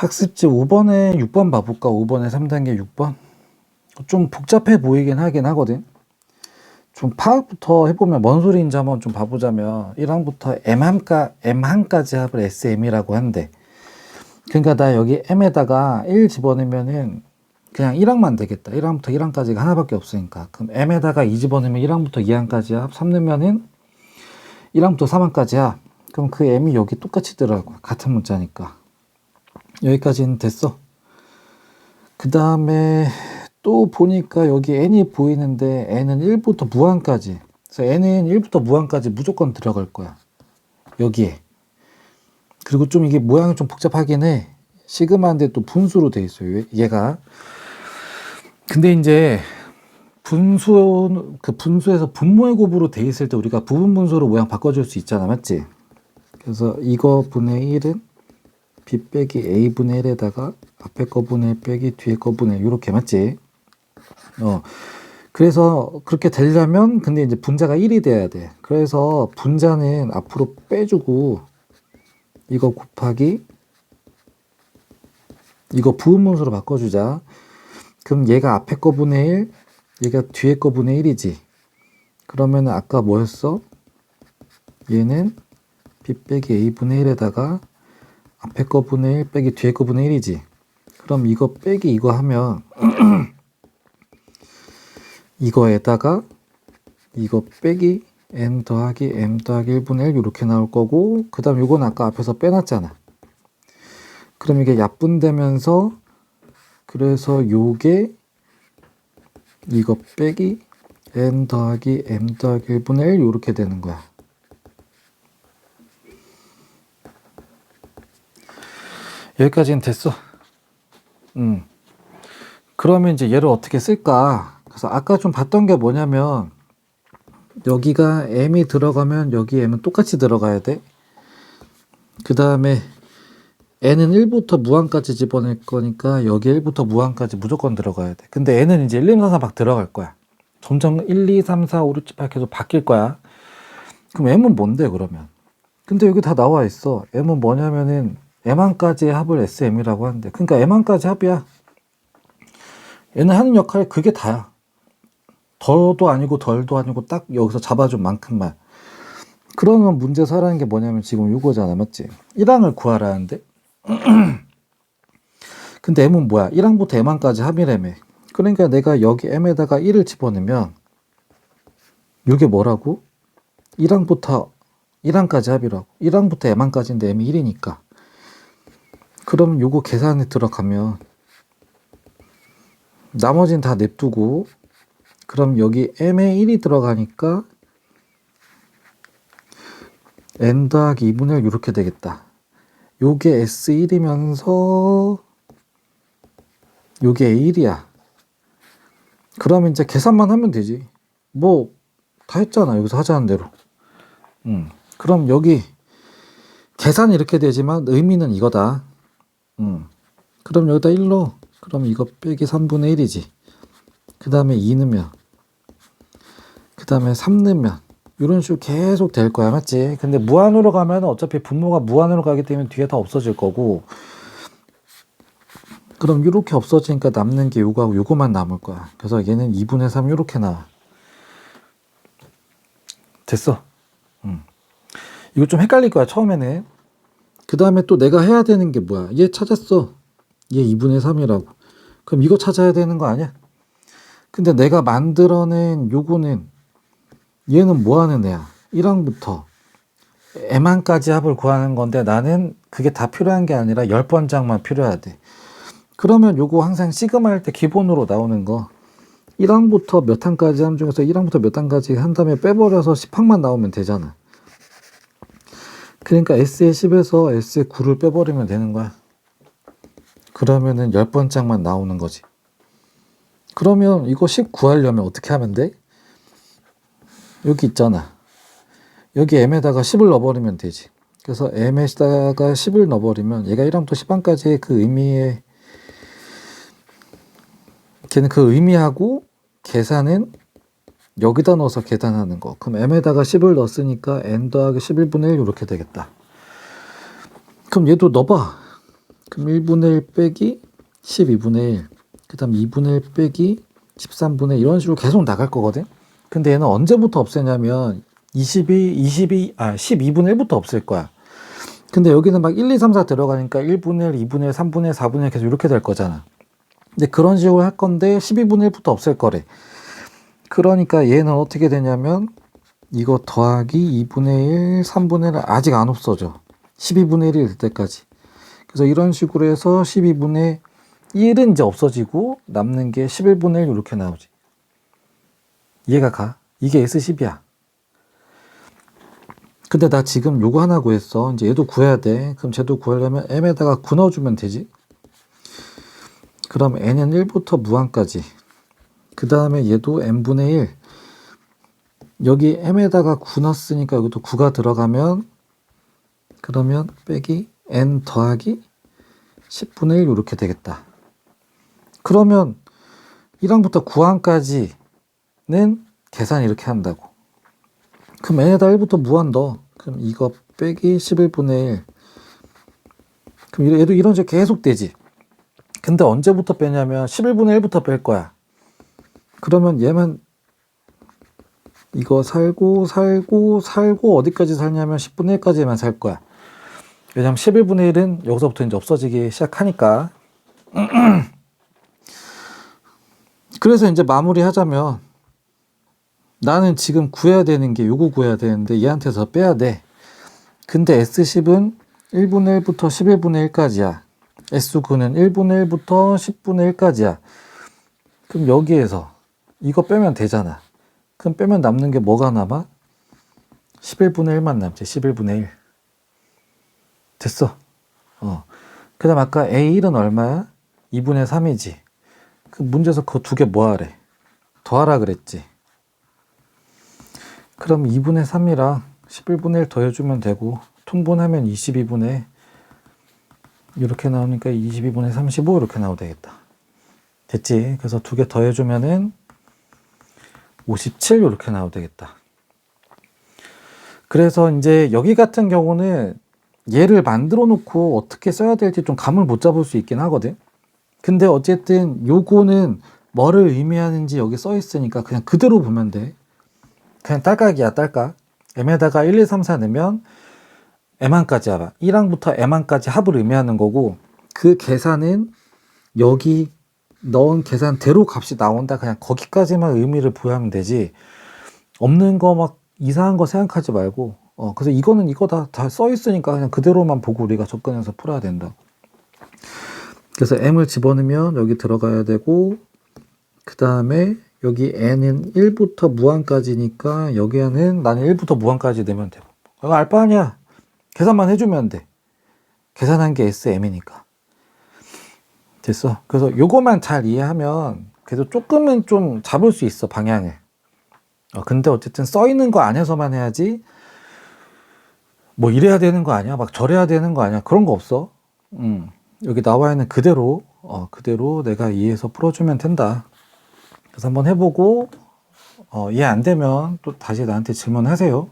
학습지 5번에 6번 봐볼까? 5번에 3단계 6번? 좀 복잡해 보이긴 하긴 하거든. 좀 파악부터 해보면 뭔 소리인지 한번 좀 봐보자면 1항부터 M1까, M1까지 합을 SM이라고 한대. 그러니까 나 여기 M에다가 1 집어넣으면은 그냥 1항만 되겠다. 1항부터 1항까지가 하나밖에 없으니까. 그럼 M에다가 2 집어넣으면 1항부터 2항까지 합. 3 넣으면은 1항부터 3항까지 합. 그럼 그 M이 여기 똑같이 들어가고 같은 문자니까. 여기까지는 됐어. 그 다음에 또 보니까 여기 n이 보이는데 n은 1부터 무한까지. 그래서 n은 1부터 무한까지 무조건 들어갈 거야. 여기에. 그리고 좀 이게 모양이 좀 복잡하긴 해. 시그마인데 또 분수로 돼 있어요. 얘가. 근데 이제 분수 그 분수에서 분모의 곱으로 돼 있을 때 우리가 부분 분수로 모양 바꿔줄 수 있잖아, 맞지? 그래서 이거 분의 1은 b 빼기 a 분의 1에다가 앞에 거 분의 1 빼기 뒤에 거 분의 1 이렇게 맞지? 어. 그래서 그렇게 되려면 근데 이제 분자가 1이 돼야 돼. 그래서 분자는 앞으로 빼주고 이거 곱하기 이거 부분분수로 바꿔주자. 그럼 얘가 앞에 거 분의 1, 얘가 뒤에 거 분의 1이지. 그러면 아까 뭐였어? 얘는 b 빼기 a 분의 1에다가 앞에 거 분의 1 빼기 뒤에 거 분의 1이지. 그럼 이거 빼기 이거 하면 이거에다가 이거 빼기 n 더하기 m 더하기 1분의 1 이렇게 나올 거고 그 다음 이건 아까 앞에서 빼놨잖아. 그럼 이게 약분되면서 그래서 요게 이거 빼기 n 더하기 m 더하기 1분의 1 이렇게 되는 거야. 여기까지는 됐어. 음. 그러면 이제 얘를 어떻게 쓸까? 그래서 아까 좀 봤던 게 뭐냐면 여기가 m이 들어가면 여기 m은 똑같이 들어가야 돼. 그 다음에 n은 1부터 무한까지 집어낼 거니까 여기 1부터 무한까지 무조건 들어가야 돼. 근데 n은 이제 1, 2, 3, 4 막 들어갈 거야. 점점 1, 2, 3, 4, 5, 6, 7, 8 계속 바뀔 거야. 그럼 m은 뭔데 그러면? 근데 여기 다 나와 있어. m은 뭐냐면은 m한까지의 합을 SM이라고 하는데 그러니까 m한까지 합이야. 얘는 하는 역할 그게 다야. 더도 아니고 덜도 아니고 딱 여기서 잡아준 만큼만. 그러면 문제에서 하라는 게 뭐냐면 지금 이거잖아 맞지? 1항을 구하라는데 근데 m은 뭐야? 1항부터 m항까지 합이라며. 그러니까 내가 여기 m에다가 1을 집어넣으면 이게 뭐라고? 1항부터 1항까지 합이라고. 1항부터 m항까지인데 m이 1이니까. 그럼 요거 계산에 들어가면 나머지는 다 냅두고 그럼 여기 m에 1이 들어가니까 n 더하기 2분의 1 이렇게 되겠다. 요게 S1이면서 요게 A1이야. 그러면 이제 계산만 하면 되지. 뭐 다 했잖아. 여기서 하자는 대로. 음. 그럼 여기 계산이 이렇게 되지만 의미는 이거다. 음. 그럼 여기다 1로 그럼 이거 빼기 3분의 1이지. 그 다음에 2 넣으면 그 다음에 3 넣으면 이런 식으로 계속 될 거야 맞지? 근데 무한으로 가면 어차피 분모가 무한으로 가기 때문에 뒤에 다 없어질 거고 그럼 이렇게 없어지니까 남는 게 요거하고 요거만 남을 거야 그래서 얘는 2분의 3 이렇게 나와 됐어 음. 이거 좀 헷갈릴 거야 처음에는 그 다음에 또 내가 해야 되는 게 뭐야 얘 찾았어 얘 2분의 3이라고 그럼 이거 찾아야 되는 거 아니야? 근데 내가 만들어낸 요거는 얘는 뭐 하는 애야? 1항부터 M항까지 합을 구하는 건데 나는 그게 다 필요한 게 아니라 10번 장만 필요하대. 그러면 요거 항상 시그마 할 때 기본으로 나오는 거 1항부터 몇 항까지 함 중에서 1항부터 몇 항까지 한 다음에 빼버려서 10항만 나오면 되잖아. 그러니까 S의 10에서 S의 9를 빼버리면 되는 거야. 그러면은 10번장만 나오는 거지. 그러면 이거 10 구하려면 어떻게 하면 돼? 여기 있잖아. 여기 m에다가 10을 넣어버리면 되지. 그래서 m에다가 10을 넣어버리면 얘가 1항부터 10항까지의 그 의미에 걔는 그 의미하고 계산은 여기다 넣어서 계산하는 거. 그럼 m에다가 10을 넣었으니까 n 더하기 11분의 1 이렇게 되겠다. 그럼 얘도 넣어봐. 그럼 1분의 1 빼기 12분의 1. 그 다음 2분의 1 빼기 13분의 1 이런 식으로 계속 나갈 거거든. 근데 얘는 언제부터 없애냐면 22, 22, 아, 12분의 1부터 없앨 거야. 근데 여기는 막 1, 2, 3, 4 들어가니까 1분의 1, 2분의 1, 3분의 1, 4분의 1 계속 이렇게 될 거잖아. 근데 그런 식으로 할 건데 12분의 1부터 없앨 거래. 그러니까 얘는 어떻게 되냐면 이거 더하기 2분의 1, 3분의 1 아직 안 없어져. 12분의 1이 될 때까지. 그래서 이런 식으로 해서 12분의 1은 이제 없어지고 남는 게 11분의 1 이렇게 나오지. 이해가 가? 이게 S10이야. 근데 나 지금 요거 하나 구했어. 이제 얘도 구해야 돼. 그럼 쟤도 구하려면 m에다가 9 넣어주면 되지. 그럼 n은 1부터 무한까지. 그 다음에 얘도 n분의 1. 여기 m에다가 9 넣었으니까 여기도 9가 들어가면 그러면 빼기 n 더하기 10분의 1 이렇게 되겠다. 그러면 1항부터 9항까지는 계산 이렇게 한다고. 그럼 n에다 1부터 무한 넣어. 그럼 이거 빼기 11분의 1. 그럼 얘도 이런 식으로 계속 되지. 근데 언제부터 빼냐면 11분의 1부터 뺄 거야. 그러면 얘만 이거 살고 살고 살고 어디까지 살냐면 10분의 1까지만 살 거야. 왜냐면 11분의 1은 여기서부터 이제 없어지기 시작하니까. 그래서 이제 마무리 하자면 나는 지금 구해야 되는 게 요거 구해야 되는데 얘한테 더 빼야 돼. 근데 S10은 1분의 1부터 11분의 1까지야. S9는 1분의 1부터 10분의 1까지야. 그럼 여기에서 이거 빼면 되잖아. 그럼 빼면 남는 게 뭐가 남아? 11분의 1만 남지. 11분의 1. 됐어. 어. 그 다음 아까 A1은 얼마야? 2분의 3이지. 그 문제에서 그거 두개 뭐하래? 더하라 그랬지. 그럼 2분의 3이랑 11분의 1 더해주면 되고 통분하면 22분의 이렇게 나오니까 22분의 35 이렇게 나오면 되겠다. 됐지? 그래서 두 개 더해주면은 57 이렇게 나오면 되겠다. 그래서 이제 여기 같은 경우는 얘를 만들어 놓고 어떻게 써야 될지 좀 감을 못 잡을 수 있긴 하거든. 근데 어쨌든 요거는 뭐를 의미하는지 여기 써 있으니까 그냥 그대로 보면 돼. 그냥 딸깍이야, 딸깍. m에다가 1, 2, 3, 4 넣으면 m항까지 알아. 1항부터 m항까지 합을 의미하는 거고 그 계산은 여기 넣은 계산대로 값이 나온다. 그냥 거기까지만 의미를 부여하면 되지. 없는 거 막 이상한 거 생각하지 말고 어, 그래서 이거는 이거 다, 다 써 있으니까 그냥 그대로만 보고 우리가 접근해서 풀어야 된다. 그래서 m을 집어넣으면 여기 들어가야 되고, 그 다음에 여기 n은 1부터 무한까지니까 여기에는 나는 1부터 무한까지 내면 되고. 이거 알바 아니야. 계산만 해주면 돼. 계산한 게 SM이니까. 됐어. 그래서 요거만 잘 이해하면 그래도 조금은 좀 잡을 수 있어, 방향을. 어, 근데 어쨌든 써 있는 거 안에서만 해야지 뭐 이래야 되는 거 아니야? 막 저래야 되는 거 아니야? 그런 거 없어. 음. 여기 나와 있는 그대로 어, 그대로 내가 이해해서 풀어주면 된다. 그래서 한번 해보고 어, 이해 안 되면 또 다시 나한테 질문하세요.